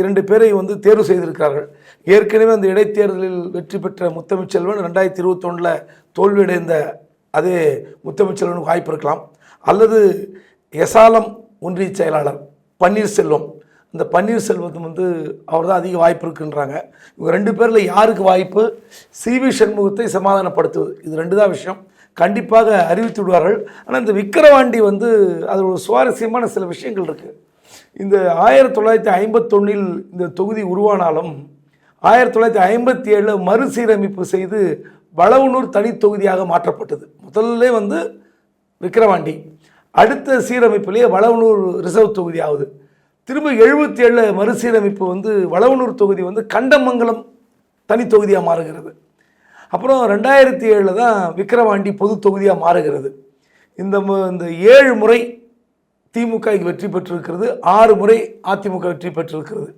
இரண்டு பேரை வந்து தேர்வு செய்திருக்கிறார்கள். ஏற்கனவே அந்த இடைத்தேர்தலில் வெற்றி பெற்ற முத்தமிழ்ச்செல்வன் ரெண்டாயிரத்தி இருபத்தொன்னில் தோல்வியடைந்த அதே முத்தமிழ்ச்செல்வனுக்கு வாய்ப்பு இருக்கலாம். அல்லது எசாலம் ஒன்றிய செயலாளர் பன்னீர்செல்வம். இந்த பன்னீர்செல்வத்தும் வந்து அவர் தான் அதிக வாய்ப்பு இருக்குன்றாங்க. இவங்க ரெண்டு பேரில் யாருக்கு வாய்ப்பு? சி வி சண்முகத்தை சமாதானப்படுத்துவது. இது ரெண்டு தான் விஷயம். கண்டிப்பாக அறிவித்து விடுவார்கள். ஆனால் இந்த விக்கிரவாண்டி வந்து அது ஒரு சுவாரஸ்யமான சில விஷயங்கள் இருக்குது இந்த ஆயிரத்தி தொள்ளாயிரத்தி ஐம்பத்தொன்னில் இந்த தொகுதி உருவானாலும் ஆயிரத்தி தொள்ளாயிரத்தி ஐம்பத்தி ஏழில் மறுசீரமைப்பு செய்து வளவனூர் தனி தொகுதியாக மாற்றப்பட்டது. முதல்ல வந்து விக்கிரவாண்டி அடுத்த சீரமைப்பிலேயே வளவனூர் ரிசர்வ் தொகுதி ஆகுது. திரும்ப எழுபத்தி ஏழில் மறுசீரமைப்பு வந்து வளவனூர் தொகுதி வந்து கண்டமங்கலம் தனி தொகுதியாக மாறுகிறது. அப்புறம் ரெண்டாயிரத்தி ஏழில் தான் விக்கிரவாண்டி பொது தொகுதியாக மாறுகிறது. இந்த இந்த ஏழு முறை திமுக வெற்றி பெற்றிருக்கிறது. ஆறு முறை அதிமுக வெற்றி பெற்றிருக்கிறது.